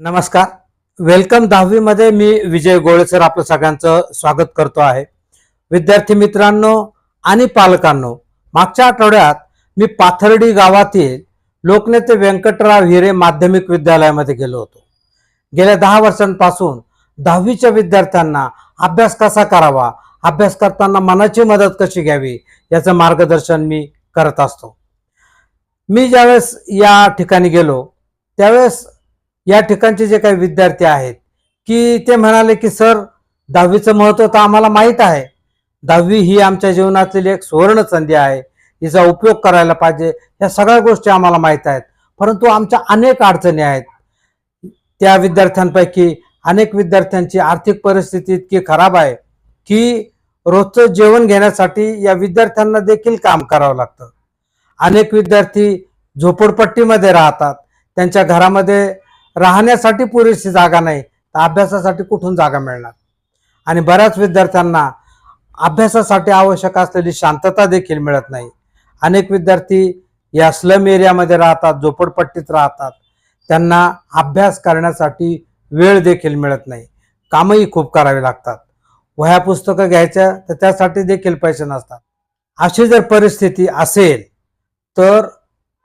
नमस्कार. वेलकम दहावीमध्ये मी विजय गोळे सर आपलं सगळ्यांचं स्वागत करतो आहे. विद्यार्थी मित्रांनो आणि पालकांनो मागच्या आठवड्यात मी पाथर्डी गावातील लोकनेते व्यंकटराव हिरे माध्यमिक विद्यालयामध्ये गेलो होतो. गेल्या दहा वर्षांपासून दहावीच्या विद्यार्थ्यांना अभ्यास कसा करावा अभ्यास करताना मनाची मदत कशी घ्यावी याचं मार्गदर्शन मी करत असतो. मी ज्यावेळेस या ठिकाणी गेलो त्यावेळेस या ठिकाणचे जे काही विद्यार्थी आहेत की ते म्हणाले की सर दहावीचं महत्त्व तर आम्हाला माहीत आहे. दहावी ही आमच्या जीवनातील एक सुवर्ण संधी आहे. हिचा उपयोग करायला पाहिजे. या सगळ्या गोष्टी आम्हाला माहीत आहेत. परंतु आमच्या अनेक अडचणी आहेत. त्या विद्यार्थ्यांपैकी अनेक विद्यार्थ्यांची आर्थिक परिस्थिती इतकी खराब आहे की रोजचं जेवण घेण्यासाठी या विद्यार्थ्यांना देखील काम करावं लागतं. अनेक विद्यार्थी झोपडपट्टीमध्ये राहतात. त्यांच्या घरामध्ये राहण्यासाठी पुरेशी जागा नाही तर अभ्यासासाठी कुठून जागा मिळणार? आणि बऱ्याच विद्यार्थ्यांना अभ्यासासाठी आवश्यक असलेली शांतता देखील मिळत नाही. अनेक विद्यार्थी या स्लम एरियामध्ये राहतात झोपडपट्टीत राहतात. त्यांना अभ्यास करण्यासाठी वेळ देखील मिळत नाही. कामही खूप करावी लागतात. वह्या पुस्तकं घ्यायच्या तर त्यासाठी देखील पैसे नसतात. अशी जर परिस्थिती असेल तर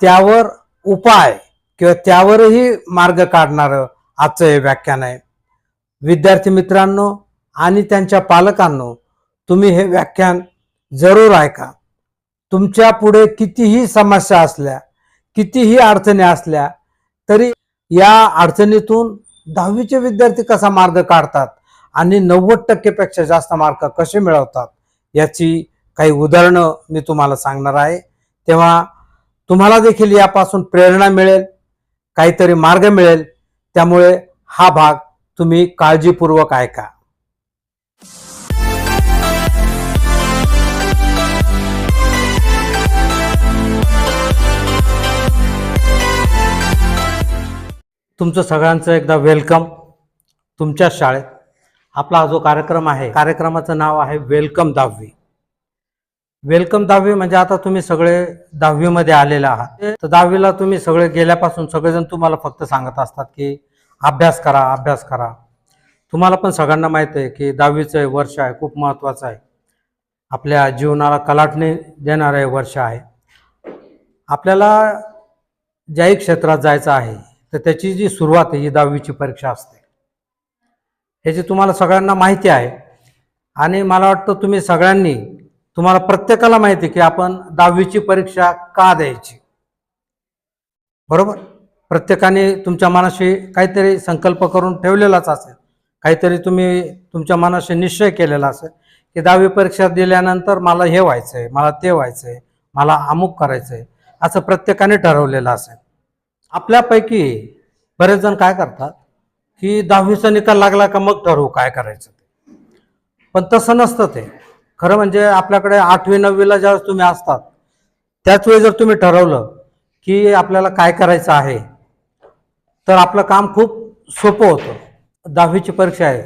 त्यावर उपाय किंवा त्यावरही मार्ग काढणारं आजचं हे व्याख्यान आहे. विद्यार्थी मित्रांनो आणि त्यांच्या पालकांनो तुम्ही हे व्याख्यान जरूर ऐका. तुमच्यापुढे कितीही समस्या असल्या कितीही अडचणी असल्या तरी या अडचणीतून दहावीचे विद्यार्थी कसा मार्ग काढतात आणि नव्वद टक्केपेक्षा जास्त मार्क कसे मिळवतात याची काही उदाहरणं मी तुम्हाला सांगणार आहे. तेव्हा तुम्हाला देखील यापासून प्रेरणा मिळेल. काहीतरी मार्ग मिळेल. त्यामुळे हा भाग तुम्ही काळजीपूर्वक ऐका. तुमचं सगळ्यांचं एकदा वेलकम तुमच्या शाळेत. आपला हा जो कार्यक्रम आहे कार्यक्रमाचं नाव आहे वेलकम दहावी. वेलकम दहावी. म्हणजे आता तुम्ही सगळे दहावीमध्ये आलेले आहात. तर दहावीला तुम्ही सगळे गेल्यापासून सगळेजण तुम्हाला फक्त सांगत असतात की अभ्यास करा अभ्यास करा. तुम्हाला पण सगळ्यांना माहीत आहे की दहावीचं वर्ष आहे खूप महत्त्वाचं आहे. आपल्या जीवनाला कलाटणी देणारं हे वर्ष आहे. आपल्याला ज्याही क्षेत्रात जायचं आहे तर त्याची जी सुरुवात आहे ही दहावीची परीक्षा असते. ह्याची तुम्हाला सगळ्यांना माहिती आहे आणि मला वाटतं तुम्ही सगळ्यांनी तुम्हाला प्रत्येकाला माहिती आहे की आपण दहावीची परीक्षा का द्यायची? बरोबर? प्रत्येकाने तुमच्या मनाशी काहीतरी संकल्प करून ठेवलेलाच असेल. काहीतरी तुम्ही तुमच्या मनाशी निश्चय केलेला असेल की दहावी परीक्षा दिल्यानंतर मला हे व्हायचं आहे मला ते व्हायचं आहे मला अमुक करायचं आहे असं प्रत्येकाने ठरवलेलं असेल. आपल्यापैकी बरेच जण काय करतात की दहावीचा निकाल लागला का मग ठरवू काय करायचं ते. पण तसं नसतं ते. खरं म्हणजे आपल्याकडे आठवी नववीला ज्यावेळेस तुम्ही असतात त्याच वेळी जर तुम्ही ठरवलं की आपल्याला काय करायचं आहे तर आपलं काम खूप सोपं होतं. दहावीची परीक्षा आहे.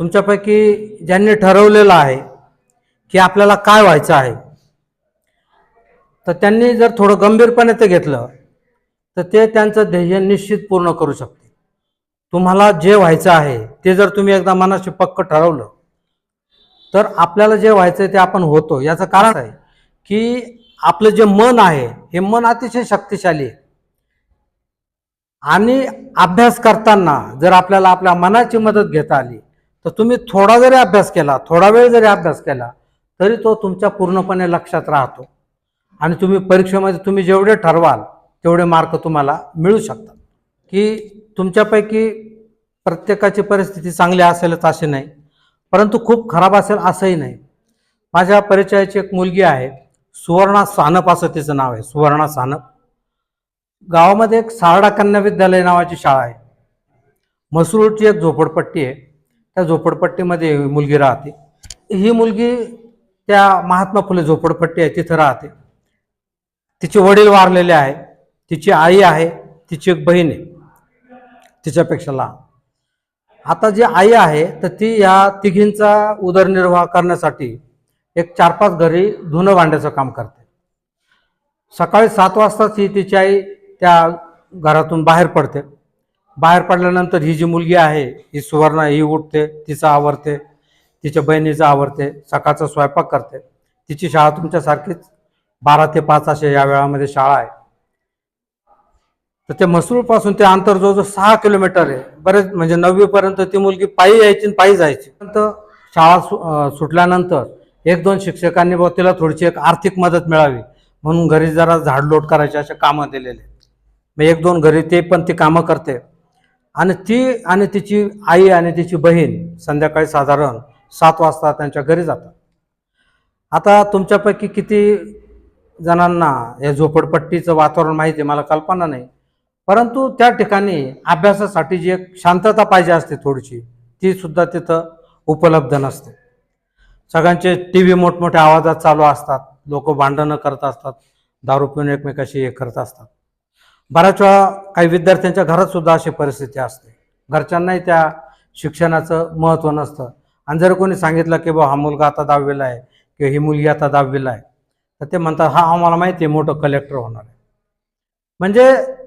तुमच्यापैकी ज्यांनी ठरवलेलं आहे की आपल्याला काय व्हायचं आहे तर त्यांनी जर थोडं गंभीरपणे ते घेतलं तर ते त्यांचं ध्येय निश्चित पूर्ण करू शकते तुम्हाला जे व्हायचं आहे ते जर तुम्ही एकदा मनाशी पक्क ठरवलं तर आपल्याला जे व्हायचं ते आपण होतो. याचं कारण आहे. की आपलं जे मन आहे हे मन अतिशय शक्तिशाली आहे. आणि अभ्यास करताना जर आपल्याला आपल्या मनाची मदत घेता आली तर तुम्ही थोडा जरी अभ्यास केला थोडा वेळ जरी अभ्यास केला तरी तो तुमच्या पूर्णपणे लक्षात राहतो. आणि तुम्ही परीक्षेमध्ये तुम्ही जेवढे ठरवाल तेवढे मार्क तुम्हाला मिळू शकतात. की तुमच्यापैकी प्रत्येकाची परिस्थिती चांगली असेलच अशी नाही. परंतु खूप खराब असेल असंही नाही. माझ्या परिचयाची एक मुलगी आहे सुवर्णा सानप असं तिचं नाव आहे सुवर्णा सानप. गावामध्ये एक सारडा कन्या विद्यालय नावाची शाळा आहे. मसरूळची एक झोपडपट्टी आहे. त्या झोपडपट्टीमध्ये मुलगी राहते. ही मुलगी त्या महात्मा फुले झोपडपट्टी आहे तिथं राहते. तिचे वडील वारलेले आहे तिची आई आहे तिची एक बहीण आहे. तिच्यापेक्षा लहान. आता जी आई आहे तर ती या तिघींचा उदरनिर्वाह करण्यासाठी एक चार पाच घरी धुणं भांड्याचं काम करते. सकाळी सात वाजताच ही तिची आई त्या घरातून बाहेर पडते. बाहेर पडल्यानंतर ही जी मुलगी आहे ही सुवर्णा ही उठते तिचं आवरते तिच्या बहिणीचं आवरते सकाळचा स्वयंपाक करते. तिची शाळा तुमच्यासारखीच बारा ते पाच असे या वेळामध्ये शाळा आहे. तर ते म्हसरूळपासून ते अंतर जवळजवळ सहा किलोमीटर आहे. बरेच म्हणजे नववीपर्यंत ती मुलगी पायी यायची आणि पायी जायची. नंतर शाळा सु सुटल्यानंतर एक दोन शिक्षकांनी बुवा तिला थोडीशी एक आर्थिक मदत मिळावी. म्हणून घरी जरा झाडलोट करायचे असे कामं दिलेले. मग एक दोन घरी ते पण ती कामं करते. आणि ती आणि तिची आई आणि तिची बहीण संध्याकाळी साधारण सात वाजता त्यांच्या घरी जातात. आता तुमच्यापैकी किती जणांना या झोपडपट्टीचं वातावरण माहिती आहे? मला कल्पना नाही. परंतु त्या ठिकाणी अभ्यासासाठी जी एक शांतता पाहिजे असते थोडीशी ती सुद्धा तिथं उपलब्ध नसते. सगळ्यांचे टी व्ही मोठमोठ्या आवाजात चालू असतात लोक भांडणं करत असतात दारू पिऊन एकमेकाशी हे करत असतात. बऱ्याच वेळा काही विद्यार्थ्यांच्या घरात सुद्धा अशी परिस्थिती असते. घरच्यांनाही त्या शिक्षणाचं महत्त्व नसतं. आणि जर कोणी सांगितलं की बा हा मुलगा आता दहावीला आहे किंवा ही मुलगी आता दहावीला आहे तर ते म्हणतात हा आम्हाला माहिती आहे मोठं कलेक्टर होणार आहे. म्हणजे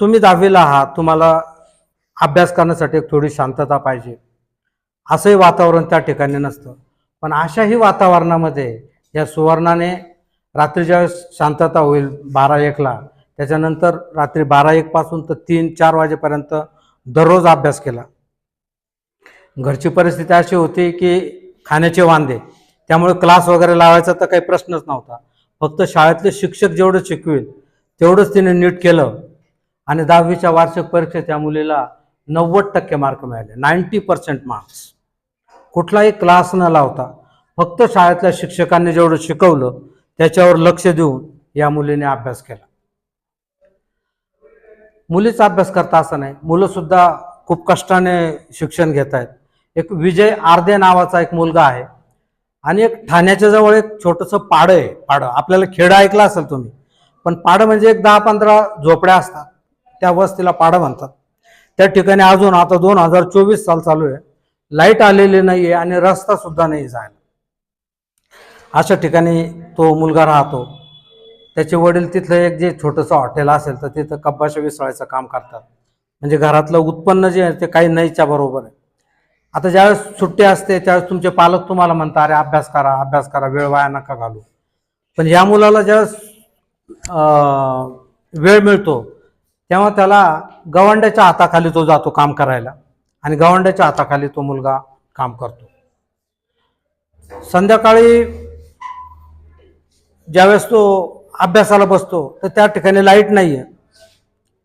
तुम्ही दहावीला आहात तुम्हाला अभ्यास करण्यासाठी एक थोडी शांतता पाहिजे. असंही वातावरण त्या ठिकाणी नसतं. पण अशाही वातावरणामध्ये या सुवर्णाने रात्री ज्यावेळेस शांतता होईल बारा एकला त्याच्यानंतर रात्री बारा एकपासून तर तीन चार वाजेपर्यंत दररोज अभ्यास केला. घरची परिस्थिती अशी होती की खाण्याचे वांदे त्यामुळे क्लास वगैरे लावायचा तर काही प्रश्नच नव्हता. फक्त शाळेतले शिक्षक जेवढं शिकवेल तेवढंच तिने नीट केलं. आणि दहावीच्या वार्षिक परीक्षेत त्या मुलीला नव्वद टक्के मार्क मिळाले. नाईन्टी पर्सेंट मार्क्स कुठलाही क्लास न लावता फक्त शाळेतल्या शिक्षकांनी जेवढं शिकवलं त्याच्यावर लक्ष देऊन या मुलीने अभ्यास केला. मुलीचा अभ्यास करता असं नाही मुलं सुद्धा खूप कष्टाने शिक्षण घेत आहेत. एक विजय आर्दे नावाचा एक मुलगा आहे आणि एक ठाण्याच्या जवळ एक छोटंसं पाडं आहे. पाडं. आपल्याला खेडं ऐकलं असेल तुम्ही पण पाडं म्हणजे एक दहा पंधरा झोपड्या असतात. त्या वस्तीला पाडा म्हणतात. त्या ठिकाणी अजून आता दोन हजार चोवीस साल चालू आहे. लाइट आलेली नाही आहे आणि रस्ता सुद्धा नाही जायला अशा ठिकाणी तो मुलगा राहतो. त्याचे वडील तिथलं एक जे छोटंसं हॉटेल असेल तर तिथं कब्बाशा विसळायचं काम करतात. म्हणजे घरातलं उत्पन्न जे आहे ते काही नाहीच्या बरोबर आहे. आता ज्यावेळेस सुट्टी असते त्यावेळेस तुमचे पालक तुम्हाला म्हणतात अरे अभ्यास करा अभ्यास करा वेळ वाया नका घालू. पण या मुलाला ज्यावेळेस वेळ मिळतो तेव्हा त्याला गवंड्याच्या हाताखाली तो जातो काम करायला. आणि गवंड्याच्या हाताखाली तो मुलगा काम करतो. संध्याकाळी ज्यावेळेस तो अभ्यासाला बसतो तर त्या ठिकाणी लाइट नाही आहे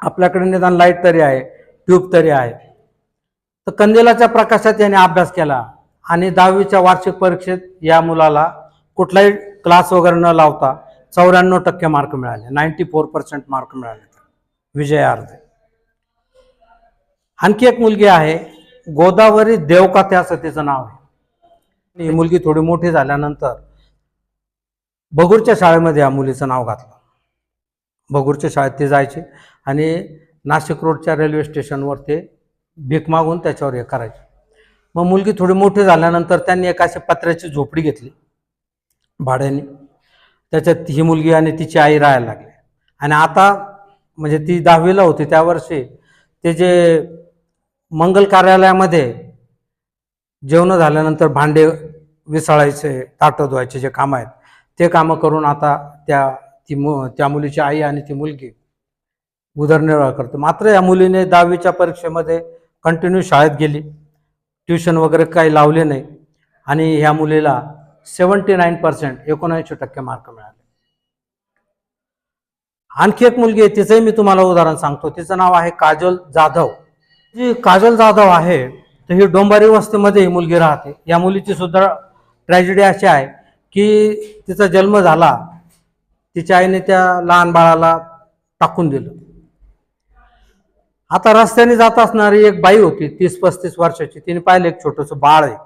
आपल्याकडे निदान लाइट तरी आहे ट्यूब तरी आहे. तर कंदिलाच्या प्रकाशात याने अभ्यास केला आणि दहावीच्या वार्षिक परीक्षेत या मुलाला कुठलाही क्लास वगैरे न लावता चौऱ्याण्णव टक्के मार्क मिळाले नाईन्टी फोर पर्सेंट मार्क मिळाले. विजय आणखी एक मुलगी आहे गोदावरी देवकाते असं तिचं नाव आहे. ही मुलगी थोडी मोठी झाल्यानंतर बगूरच्या शाळेमध्ये या मुलीचं नाव घातलं. बगूरच्या शाळेत ती जायची आणि नाशिक रोडच्या रेल्वे स्टेशनवर ते भीक मागून त्याच्यावर हे करायचे. मग मुलगी थोडी मोठी झाल्यानंतर त्यांनी एक अशी पत्र्याची झोपडी घेतली भाड्याने. त्याच्यात ही मुलगी आणि तिची आई राहायला लागली. आणि आता म्हणजे ती दहावीला होती त्या वर्षी. ते जे मंगल कार्यालयामध्ये जेवणं झाल्यानंतर भांडे विसळायचे ताटं धुवायचे जे कामं आहेत ते कामं करून आता त्या ती मु त्या मुलीची आई आणि ती मुलगी उदरनिर्वाह करते. मात्र या मुलीने दहावीच्या परीक्षेमध्ये कंटिन्यू शाळेत गेली. ट्युशन वगैरे काही लावले नाही. आणि ह्या मुलीला सेवन्टी नाईन पर्सेंट एकोणऐंशी टक्के मार्क मिळाले. आणखी एक मुलगी आहे तिचंही मी तुम्हाला उदाहरण सांगतो. तिचं नाव आहे काजल जाधव. जी काजल जाधव आहे तर ही डोंबारी वस्तीमध्ये ही मुलगी राहते. या मुलीची सुद्धा ट्रॅजेडी अशी आहे की तिचा जन्म झाला तिच्या आईने त्या लहान बाळाला टाकून दिलं. आता रस्त्याने जात असणारी एक बाई होती तीस पस्तीस वर्षाची. तिने पाहिलं एक छोटंसं बाळ आहे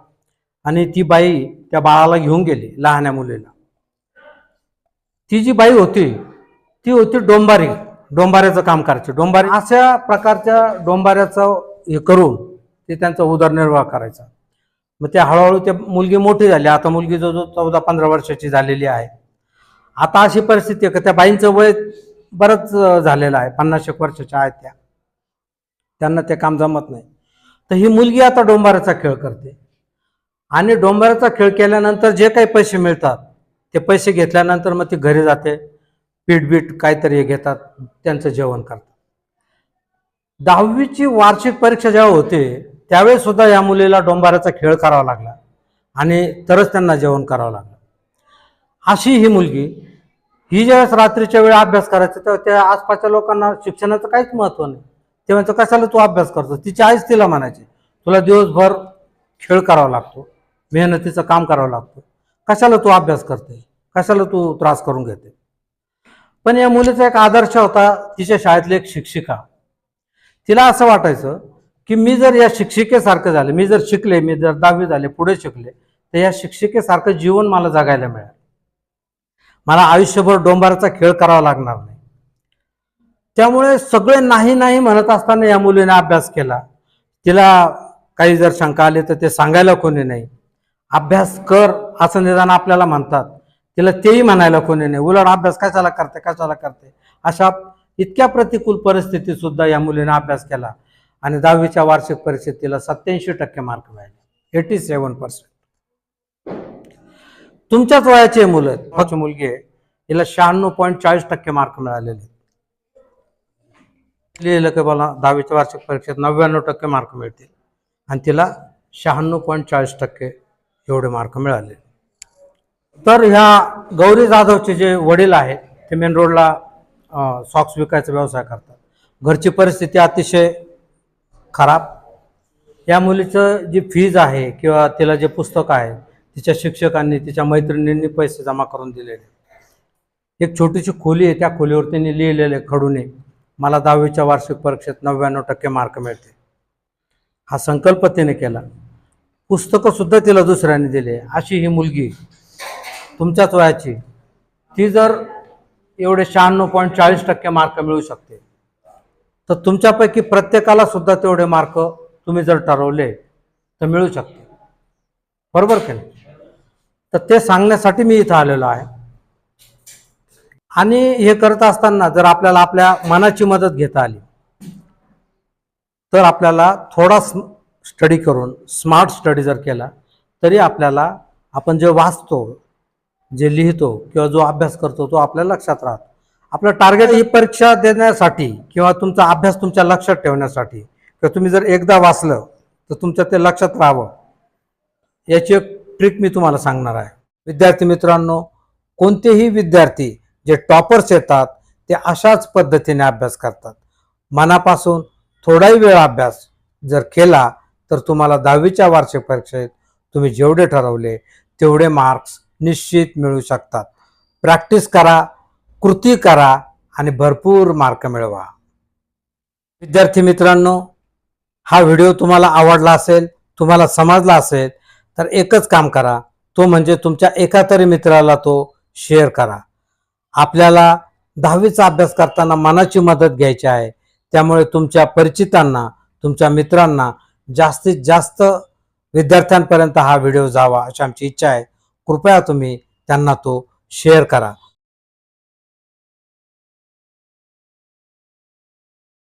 आणि ती बाई त्या बाळाला घेऊन गेली लहान्या मुलीला. ती जी बाई होती ती होती डोंबारी डोंबाऱ्याचं काम करायची. डोंबारी अशा प्रकारच्या डोंबाऱ्याचं हे करून ते त्यांचा उदरनिर्वाह करायचा. मग ते हळूहळू ते मुलगी मोठी झाली. आता मुलगी जो जो चौदा पंधरा वर्षाची झालेली आहे. आता अशी परिस्थिती आहे का त्या बाईंचं वय बरंच झालेलं आहे. पन्नास एक वर्षाच्या आहेत त्या. त्यांना ते काम जमत नाही. तर ही मुलगी आता डोंबाऱ्याचा खेळ करते. आणि डोंबाऱ्याचा खेळ केल्यानंतर जे काही पैसे मिळतात ते पैसे घेतल्यानंतर मग ती घरी जाते. पीठबीठ काहीतरी घेतात त्यांचं जेवण करतात. दहावीची वार्षिक परीक्षा जेव्हा होते त्यावेळेस सुद्धा या मुलीला डोंबाराचा खेळ करावा लागला आणि तरच त्यांना जेवण करावं लागलं. अशी ही मुलगी ही ज्यावेळेस रात्रीच्या वेळी अभ्यास करायचा तेव्हा त्या आसपासच्या लोकांना शिक्षणाचं काहीच महत्त्व नाही. ते म्हणतो कशाला तू अभ्यास करतो तिची आईच तिला म्हणायची तुला दिवसभर खेळ करावा लागतो मेहनतीचं काम करावं लागतं. कशाला तू अभ्यास करते कशाला तू त्रास करून घेते पण या मुलीचा एक आदर्श होता तिच्या शाळेतली एक शिक्षिका. तिला असं वाटायचं की मी जर या शिक्षिकेसारखं झालं मी जर शिकले मी जर दहावी झाले पुढे शिकले तर या शिक्षिकेसारखं जीवन मला जगायला मिळेल. मला आयुष्यभर डोंबाराचा खेळ करावा लागणार नाही. त्यामुळे सगळे नाही नाही म्हणत असताना या मुलीने अभ्यास केला. तिला काही जर शंका आली तर ते सांगायला कोणी नाही. अभ्यास कर असं निदान आपल्याला म्हणतात. तिला तेही म्हणायला कोणी नाही. उलट अभ्यास कशाला करते कशाला करते? अशा इतक्या प्रतिकूल परिस्थितीत सुद्धा या मुलीने अभ्यास केला. आणि दहावीच्या वार्षिक परीक्षेत तिला सत्याऐंशी टक्के मार्क मिळाले. एटी सेवन पर्सेंट तुमच्याच वयाचे मुलं. आहेत. मुलगी आहे. तिला शहाण्णव पॉईंट चाळीस टक्के मार्क मिळालेले. आहेत. लिहिलं की मला दहावीच्या वार्षिक परीक्षेत नव्याण्णव टक्के मार्क मिळतील. आणि तिला शहाण्णव पॉईंट चाळीस टक्के एवढे मार्क मिळाले. तर ह्या गौरी जाधवचे जे वडील आहेत ते मेन रोडला सॉक्स विकायचा व्यवसाय करतात. घरची परिस्थिती अतिशय खराब. या मुलीचं जी फीज आहे किंवा तिला जे पुस्तक आहे तिच्या शिक्षकांनी तिच्या मैत्रिणींनी पैसे जमा करून दिलेले. एक छोटीशी खोली आहे त्या खोलीवर त्यांनी लिहिलेले खडूने मला दहावीच्या वार्षिक परीक्षेत नव्याण्णव टक्के मार्क मिळते. हा संकल्प तिने केला. पुस्तकंसुद्धा तिला दुसऱ्याने दिले. अशी ही मुलगी तुमच्याच वयाची ती जर एवढे शहाण्णव पॉईंट चाळीस टक्के मार्क मिळू शकते. तर तुमच्यापैकी प्रत्येकाला सुद्धा तेवढे मार्क तुम्ही जर ठरवले तर मिळू शकते. बरोबर की नाही? तर ते सांगण्यासाठी मी इथं आलेलो आहे. आणि हे करत असताना जर आपल्याला आपल्या मनाची मदत घेता आली तर आपल्याला थोडा स्टडी करून स्मार्ट स्टडी जर केला तरी आपल्याला आपण जे वाचतो जे लिहितो किंवा जो अभ्यास करतो तो आपल्या लक्षात राहतो. आपलं टार्गेट ही परीक्षा देण्यासाठी किंवा तुमचा अभ्यास तुमच्या लक्षात ठेवण्यासाठी किंवा तुम्ही जर एकदा वाचलं तर तुमच्या ते लक्षात राहावं. याची एक ट्रिक मी तुम्हाला सांगणार आहे. विद्यार्थी मित्रांनो कोणतेही विद्यार्थी जे टॉपर्स येतात ते अशाच पद्धतीने अभ्यास करतात. मनापासून थोडाही वेळ अभ्यास जर केला तर तुम्हाला दहावीच्या वार्षिक परीक्षेत तुम्ही जेवढे ठरवले तेवढे मार्क्स निश्चित मिळू शकतात. प्रॅक्टिस करा कृती करा आणि भरपूर मार्क मिळवा. विद्यार्थी मित्रांनो हा व्हिडिओ तुम्हाला आवडला असेल तुम्हाला समजला असेल तर एकच काम करा. तो म्हणजे तुमच्या एका तरी मित्राला तो शेअर करा. आपल्याला दहावीचा अभ्यास करताना मनाची मदत घ्यायची आहे. त्यामुळे तुमच्या परिचितांना तुमच्या मित्रांना जास्तीत जास्त विद्यार्थ्यांपर्यंत हा व्हिडिओ जावा अशी आमची इच्छा आहे. कृपया तुम्ही त्यांना तो शेअर करा.